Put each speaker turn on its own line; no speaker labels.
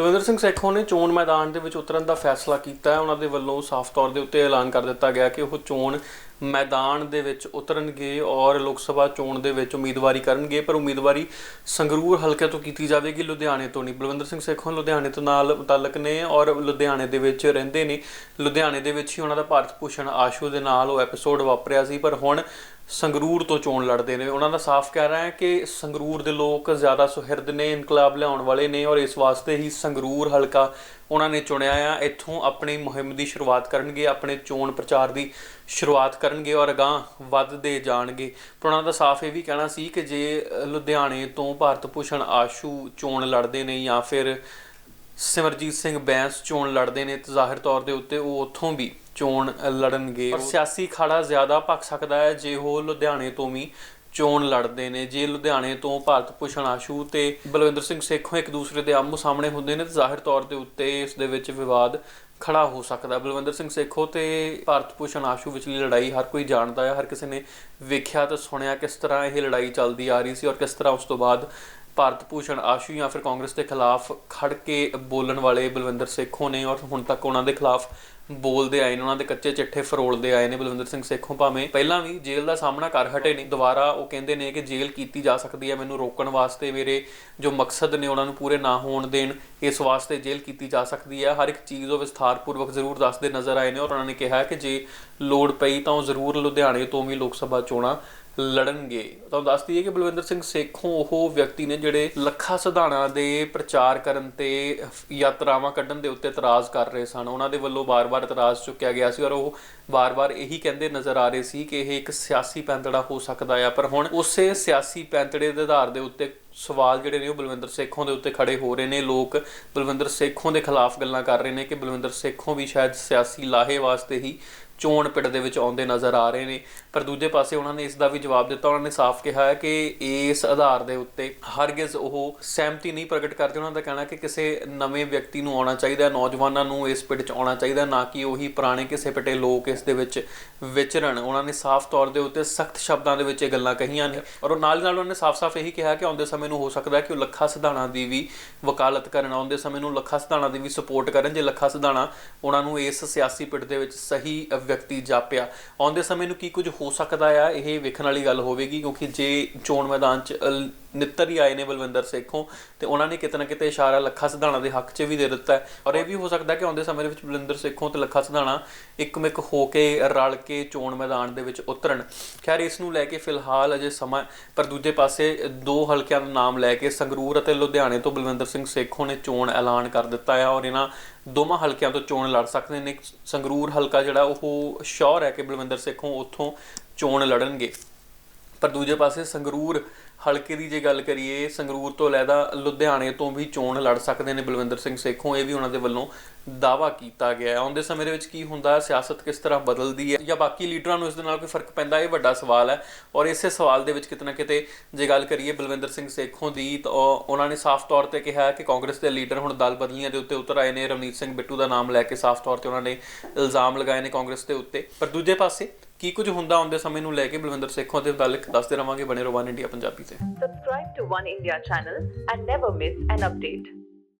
ਬਲਵਿੰਦਰ ਸਿੰਘ ਸੇਖੋਂ ਨੇ ਚੋਣ ਮੈਦਾਨ ਦੇ ਵਿੱਚ ਉਤਰਨ ਦਾ ਫੈਸਲਾ ਕੀਤਾ ਹੈ। ਉਹਨਾਂ ਦੇ ਵੱਲੋਂ ਸਾਫ਼ ਤੌਰ ਦੇ ਉੱਤੇ ਐਲਾਨ ਕਰ ਦਿੱਤਾ ਗਿਆ ਕਿ ਉਹ ਚੋਣ ਮੈਦਾਨ ਦੇ ਵਿੱਚ ਉਤਰਨਗੇ ਔਰ ਲੋਕ ਸਭਾ ਚੋਣ ਦੇ ਵਿੱਚ ਉਮੀਦਵਾਰੀ ਕਰਨਗੇ, ਪਰ ਉਮੀਦਵਾਰੀ ਸੰਗਰੂਰ ਹਲਕੇ ਤੋਂ ਕੀਤੀ ਜਾਵੇਗੀ, ਲੁਧਿਆਣੇ ਤੋਂ ਨਹੀਂ। ਬਲਵਿੰਦਰ ਸਿੰਘ ਸੇਖੋਂ ਲੁਧਿਆਣੇ ਤੋਂ ਨਾਲ ਮੁਤਲਕ ਨੇ ਔਰ ਲੁਧਿਆਣੇ ਦੇ ਵਿੱਚ ਰਹਿੰਦੇ ਨੇ। ਲੁਧਿਆਣੇ ਦੇ ਵਿੱਚ ਹੀ ਉਹਨਾਂ ਦਾ ਭਾਰਤ ਭੂਸ਼ਣ ਆਸ਼ੂ ਦੇ ਨਾਲ ਉਹ ਐਪੀਸੋਡ ਵਾਪਰਿਆ ਸੀ, ਪਰ ਹੁਣ ਸੰਗਰੂਰ ਤੋਂ ਚੋਣ ਲੜਦੇ ਨੇ। ਉਹਨਾਂ ਦਾ ਸਾਫ਼ ਕਹਿ ਰਿਹਾ ਹੈ ਕਿ ਸੰਗਰੂਰ ਦੇ ਲੋਕ ਜ਼ਿਆਦਾ ਸੁਹਿਰਦ ਨੇ, ਇਨਕਲਾਬ ਲਿਆਉਣ ਵਾਲੇ ਨੇ ਔਰ ਇਸ ਵਾਸਤੇ ਹੀ ਸੰਗਰੂਰ ਹਲਕਾ ਉਹਨਾਂ ਨੇ ਚੁਣਿਆ ਆ, ਇੱਥੋਂ ਆਪਣੀ ਮੁਹਿੰਮ ਦੀ ਸ਼ੁਰੂਆਤ ਕਰਨਗੇ, ਆਪਣੇ ਚੋਣ ਪ੍ਰਚਾਰ ਦੀ ਸ਼ੁਰੂਆਤ ਕਰਨਗੇ ਔਰ ਅਗਾਂਹ ਵੱਧਦੇ ਜਾਣਗੇ। ਪਰ ਉਹਨਾਂ ਦਾ ਸਾਫ਼ ਇਹ ਵੀ ਕਹਿਣਾ ਸੀ ਕਿ ਜੇ ਲੁਧਿਆਣੇ ਤੋਂ ਭਾਰਤ ਭੂਸ਼ਣ ਆਸ਼ੂ ਚੋਣ ਲੜਦੇ ਨੇ ਜਾਂ ਫਿਰ ਸਿਮਰਜੀਤ ਸਿੰਘ ਬੈਂਸ ਚੋਣ ਲੜਦੇ ਨੇ, ਤੇ ਜ਼ਾਹਿਰ ਤੌਰ ਦੇ ਉੱਤੇ ਉਹ ਉੱਥੋਂ ਵੀ ਚੋਣ ਲੜਨਗੇ। ਪਰ ਸਿਆਸੀ ਖਾੜਾ ਜ਼ਿਆਦਾ ਭਖ ਸਕਦਾ ਹੈ, ਜੇ ਉਹ ਲੁਧਿਆਣੇ ਤੋਂ ਵੀ ਚੋਣ ਲੜਦੇ ਨੇ, ਜੇ ਲੁਧਿਆਣੇ ਤੋਂ ਭਾਰਤ ਭੂਸ਼ਣ ਆਸ਼ੂ ਤੇ ਬਲਵਿੰਦਰ ਸਿੰਘ ਸੇਖੋਂ ਇੱਕ ਦੂਸਰੇ ਦੇ ਆਮੋ ਸਾਹਮਣੇ ਹੁੰਦੇ ਨੇ, ਤੇ ਜ਼ਾਹਿਰ ਤੌਰ ਦੇ ਉੱਤੇ ਇਸ ਦੇ ਵਿੱਚ ਵਿਵਾਦ ਖੜਾ ਹੋ ਸਕਦਾ। ਬਲਵਿੰਦਰ ਸਿੰਘ ਸੇਖੋ ਤੇ ਭਾਰਤ ਭੂਸ਼ਣ ਆਸ਼ੂ ਵਿਚਲੀ ਲੜਾਈ ਹਰ ਕੋਈ ਜਾਣਦਾ ਹੈ, ਹਰ ਕਿਸੇ ਨੇ ਵੇਖਿਆ ਤੇ ਸੁਣਿਆ ਕਿਸ ਤਰ੍ਹਾਂ ਇਹ ਲੜਾਈ ਚੱਲਦੀ ਆ ਰਹੀ ਸੀ ਔਰ ਕਿਸ ਤਰ੍ਹਾਂ ਉਸ ਤੋਂ ਬਾਅਦ ਭਾਰਤ ਭੂਸ਼ਣ ਆਸ਼ੂ ਜਾਂ ਫਿਰ ਕਾਂਗਰਸ ਦੇ ਖਿਲਾਫ ਖੜ ਕੇ ਬੋਲਣ ਵਾਲੇ ਬਲਵਿੰਦਰ ਸੇਖੋਂ ਨੇ ਔਰ ਹੁਣ ਤੱਕ ਉਹਨਾਂ ਦੇ ਖਿਲਾਫ ਬੋਲਦੇ ਆਏ ਨੇ, ਉਹਨਾਂ ਦੇ ਕੱਚੇ ਚਿੱਠੇ ਫਰੋਲਦੇ ਆਏ ਨੇ ਬਲਵਿੰਦਰ ਸਿੰਘ ਸੇਖੋਂ ਭਾਵੇਂ। ਪਹਿਲਾਂ ਵੀ ਜੇਲ੍ਹ ਦਾ ਸਾਹਮਣਾ ਕਰ ਹਟੇ ਨੇ, ਦੁਬਾਰਾ ਉਹ ਕਹਿੰਦੇ ਨੇ ਕਿ ਜੇਲ੍ਹ ਕੀਤੀ ਜਾ ਸਕਦੀ ਹੈ, ਮੈਨੂੰ ਰੋਕਣ ਵਾਸਤੇ ਮੇਰੇ ਜੋ ਮਕਸਦ ਨੇ ਉਹਨਾਂ ਨੂੰ ਪੂਰੇ ਨਾ ਹੋਣ ਦੇਣ, ਇਸ ਵਾਸਤੇ ਜੇਲ੍ਹ ਕੀਤੀ ਜਾ ਸਕਦੀ ਹੈ। ਹਰ ਇੱਕ ਚੀਜ਼ ਉਹ ਵਿਸਥਾਰਪੂਰਵਕ ਜ਼ਰੂਰ ਦੱਸਦੇ ਨਜ਼ਰ ਆਏ ਨੇ ਔਰ ਉਹਨਾਂ ਨੇ ਕਿਹਾ ਕਿ ਜੇ ਲੋੜ ਪਈ ਤਾਂ ਉਹ ਜ਼ਰੂਰ ਲੁਧਿਆਣੇ ਤੋਂ ਵੀ ਲੋਕ ਸਭਾ ਚੋਣਾਂ ਲੜਨਗੇ। ਤੁਹਾਨੂੰ ਦੱਸ ਦਈਏ ਕਿ ਬਲਵਿੰਦਰ ਸਿੰਘ ਸੇਖੋਂ ਉਹ ਵਿਅਕਤੀ ਨੇ ਜਿਹੜੇ ਲੱਖਾਂ ਸਿਧਾਣਾ ਦੇ ਪ੍ਰਚਾਰ ਕਰਨ ਤੇ ਯਾਤਰਾਵਾਂ ਕੱਢਣ ਦੇ ਉੱਤੇ ਇਤਰਾਜ਼ ਕਰ ਰਹੇ ਸਨ। ਉਹਨਾਂ ਦੇ ਵੱਲੋਂ ਬਾਰ-ਬਾਰ ਇਤਰਾਜ਼ ਚੁੱਕਿਆ ਗਿਆ ਸੀ ਔਰ ਉਹ ਬਾਰ-ਬਾਰ ਇਹੀ ਕਹਿੰਦੇ ਨਜ਼ਰ ਆ ਰਹੇ ਸੀ ਕਿ ਇਹ ਇੱਕ ਸਿਆਸੀ ਪੈਂਤੜਾ ਹੋ ਸਕਦਾ ਹੈ ਪਰ ਹੁਣ ਉਸੇ ਸਿਆਸੀ ਪੈਂਤੜੇ ਦੇ ਆਧਾਰ ਦੇ ਉੱਤੇ ਸਵਾਲ ਜਿਹੜੇ ਨੇ ਉਹ ਬਲਵਿੰਦਰ ਸੇਖੋਂ ਦੇ ਉੱਤੇ ਖੜੇ ਹੋ ਰਹੇ ਨੇ। ਲੋਕ ਬਲਵਿੰਦਰ ਸੇਖੋਂ ਦੇ ਖਿਲਾਫ ਗੱਲਾਂ ਕਰ ਰਹੇ ਨੇ ਕਿ ਬਲਵਿੰਦਰ ਸੇਖੋਂ ਵੀ ਸ਼ਾਇਦ ਸਿਆਸੀ ਲਾਹੇ ਵਾਸਤੇ ਹੀ ਚੋਣ ਪਿੜ ਦੇ ਵਿੱਚ ਆਉਂਦੇ ਨਜ਼ਰ ਆ ਰਹੇ ਨੇ। ਪਰ ਦੂਜੇ ਪਾਸੇ ਉਹਨਾਂ ਨੇ ਇਸ ਦਾ ਵੀ ਜਵਾਬ ਦਿੱਤਾ। ਉਹਨਾਂ ਨੇ ਸਾਫ਼ ਕਿਹਾ ਹੈ ਕਿ ਇਸ ਆਧਾਰ ਦੇ ਉੱਤੇ ਹਰਗਿਜ਼ ਉਹ ਸਹਿਮਤੀ ਨਹੀਂ ਪ੍ਰਗਟ ਕਰਦੇ। ਉਹਨਾਂ ਦਾ ਕਹਿਣਾ ਕਿ ਕਿਸੇ ਨਵੇਂ ਵਿਅਕਤੀ ਨੂੰ ਆਉਣਾ ਚਾਹੀਦਾ ਹੈ, ਨੌਜਵਾਨਾਂ ਨੂੰ ਇਸ ਪਿੜ 'ਚ ਆਉਣਾ ਚਾਹੀਦਾ ਨਾ ਕਿ ਉਹੀ ਪੁਰਾਣੇ ਕਿਸੇ ਪਿਟੇ ਲੋਕ ਇਸ ਦੇ ਵਿੱਚ ਵਿਚਰਨ। ਉਹਨਾਂ ਨੇ ਸਾਫ਼ ਤੌਰ ਦੇ ਉੱਤੇ ਸਖਤ ਸ਼ਬਦਾਂ ਦੇ ਵਿੱਚ ਇਹ ਗੱਲਾਂ ਕਹੀਆਂ ਨੇ ਔਰ ਉਹ ਨਾਲ ਨਾਲ ਉਹਨਾਂ ਨੇ ਸਾਫ਼-ਸਾਫ਼ ਇਹੀ ਕਿਹਾ ਕਿ ਆਉਂਦੇ ਸਮੇਂ ਨੂੰ ਹੋ ਸਕਦਾ ਹੈ ਕਿ ਉਹ ਲੱਖਾ ਸਿਧਾਣਾ ਦੀ ਵੀ ਵਕਾਲਤ ਕਰਨ। ਆਉਂਦੇ ਸਮੇਂ ਨੂੰ ਲੱਖਾ ਸਿਧਾਣਾ ਦੀ ਵੀ ਸਪੋਰਟ ਕਰਨ। ਜੇ ਲੱਖਾ ਸਿਧਾਣਾ ਉਹਨਾਂ ਨੂੰ ਇਸ ਸਿਆਸੀ ਪਿੜ ਦੇ ਵਿੱਚ ਸਹੀ ਵਿਅਕਤੀ ਜਾਪਿਆ। ਆਉਂਦੇ ਸਮੇਂ ਨੂੰ ਕੀ ਕੁਝ ਹੋ ਸਕਦਾ ਆ? ਇਹ ਵੇਖਣ ਵਾਲੀ ਗੱਲ ਹੋਵੇਗੀ ਕਿਉਂਕਿ ਜੇ ਚੋਣ ਮੈਦਾਨ 'ਚ ਨਿੱਤਰ ਹੀ ਆਏ ਨੇ ਬਲਵਿੰਦਰ ਸੇਖੋਂ ਤੇ ਉਹਨਾਂ ਨੇ ਕਿਤੇ ਨਾ ਕਿਤੇ ਇਸ਼ਾਰਾ ਲੱਖਾ ਸਿਧਾਣਾ ਦੇ ਹੱਕ 'ਚ ਵੀ ਦੇ ਦਿੱਤਾ ਹੈ। ਔਰ ਇਹ ਵੀ ਹੋ ਸਕਦਾ ਕਿ ਆਉਂਦੇ ਸਮੇਂ ਦੇ ਵਿੱਚ ਬਲਵਿੰਦਰ ਸੇਖੋਂ ਤੇ ਲੱਖਾ ਸਿਧਾਣਾ ਇੱਕਮਿਕ ਹੋ ਕੇ ਰਲ ਕੇ ਚੋਣ ਮੈਦਾਨ ਦੇ ਵਿੱਚ ਉਤਰਨ। ਖੈਰ, ਇਸ ਨੂੰ ਲੈ ਕੇ ਫਿਲਹਾਲ ਅਜੇ ਸਮਾਂ ਪਰ ਦੂਜੇ ਪਾਸੇ ਦੋ ਹਲਕਿਆਂ ਦਾ ਨਾਮ ਲੈ ਕੇ ਸੰਗਰੂਰ ਅਤੇ ਲੁਧਿਆਣੇ ਤੋਂ ਬਲਵਿੰਦਰ ਸਿੰਘ ਸੇਖੋਂ ਨੇ ਚੋਣ ਐਲਾਨ ਕਰ ਦਿੱਤਾ ਹੈ ਔਰ ਇਹਨਾਂ ਦੋਵਾਂ ਹਲਕਿਆਂ ਤੋਂ ਚੋਣ ਲੜ ਸਕਦੇ ਨੇ। ਸੰਗਰੂਰ ਹਲਕਾ ਜਿਹੜਾ ਉਹ ਸ਼ੋਰ ਹੈ ਕਿ ਬਲਵਿੰਦਰ ਸੇਖੋਂ ਉੱਥੋਂ ਚੋਣ ਲੜਨਗੇ। ਪਰ ਦੂਜੇ ਪਾਸੇ ਸੰਗਰੂਰ ਹਲਕੇ ਦੀ ਜੇ ਗੱਲ ਕਰੀਏ, ਸੰਗਰੂਰ ਤੋਂ ਲੈਦਾ ਲੁਧਿਆਣੇ ਤੋਂ ਵੀ ਚੋਣ ਲੜ ਸਕਦੇ ਨੇ ਬਲਵਿੰਦਰ ਸਿੰਘ ਸੇਖੋਂ, ਇਹ ਵੀ ਉਹਨਾਂ ਦੇ ਵੱਲੋਂ ਦਾਵਾ ਕੀਤਾ ਗਿਆ ਹੈ। ਆਉਂਦੇ ਸਮੇਂ ਦੇ ਵਿੱਚ ਕੀ ਹੁੰਦਾ, ਸਿਆਸਤ ਕਿਸ ਤਰ੍ਹਾਂ ਬਦਲਦੀ ਹੈ ਜਾਂ ਬਾਕੀ ਲੀਡਰਾਂ ਨੂੰ ਇਸ ਦੇ ਨਾਲ ਕੋਈ ਫ਼ਰਕ ਪੈਂਦਾ, ਇਹ ਵੱਡਾ ਸਵਾਲ ਹੈ। ਔਰ ਇਸੇ ਸਵਾਲ ਦੇ ਵਿੱਚ ਕਿਤੇ ਨਾ ਕਿਤੇ ਜੇ ਗੱਲ ਕਰੀਏ ਬਲਵਿੰਦਰ ਸਿੰਘ ਸੇਖੋਂ ਦੀ, ਤਾਂ ਉਹਨਾਂ ਨੇ ਸਾਫ਼ ਤੌਰ ਤੇ ਕਿਹਾ ਕਿ ਕਾਂਗਰਸ ਦੇ ਲੀਡਰ ਹੁਣ ਦਲ ਬਦਲੀਆਂ ਦੇ ਉੱਤੇ ਉਤਰ ਆਏ ਨੇ। ਰਵਨੀਤ ਸਿੰਘ ਬਿੱਟੂ ਦਾ ਨਾਮ ਲੈ ਕੇ ਸਾਫ਼ ਤੌਰ ਤੇ ਉਹਨਾਂ ਨੇ ਇਲਜ਼ਾਮ ਲਗਾਏ ਨੇ ਕਾਂਗਰਸ ਦੇ ਉੱਤੇ। ਪਰ ਦੂਜੇ ਪਾਸੇ ਕੀ ਕੁਝ ਹੁੰਦਾ ਆਉਂਦੇ ਸਮੇਂ ਨੂੰ ਲੈ ਕੇ ਬਲਵਿੰਦਰ ਸੇਖੋਂ ਦੇ ਮੁਤਲਕ ਦੱਸਦੇ ਰਵਾਂਗੇ ਬਣੇ ਰਹੋ ਵਨ ਇੰਡੀਆ ਪੰਜਾਬੀ ਤੇ
subscribe to One India channel and never miss an update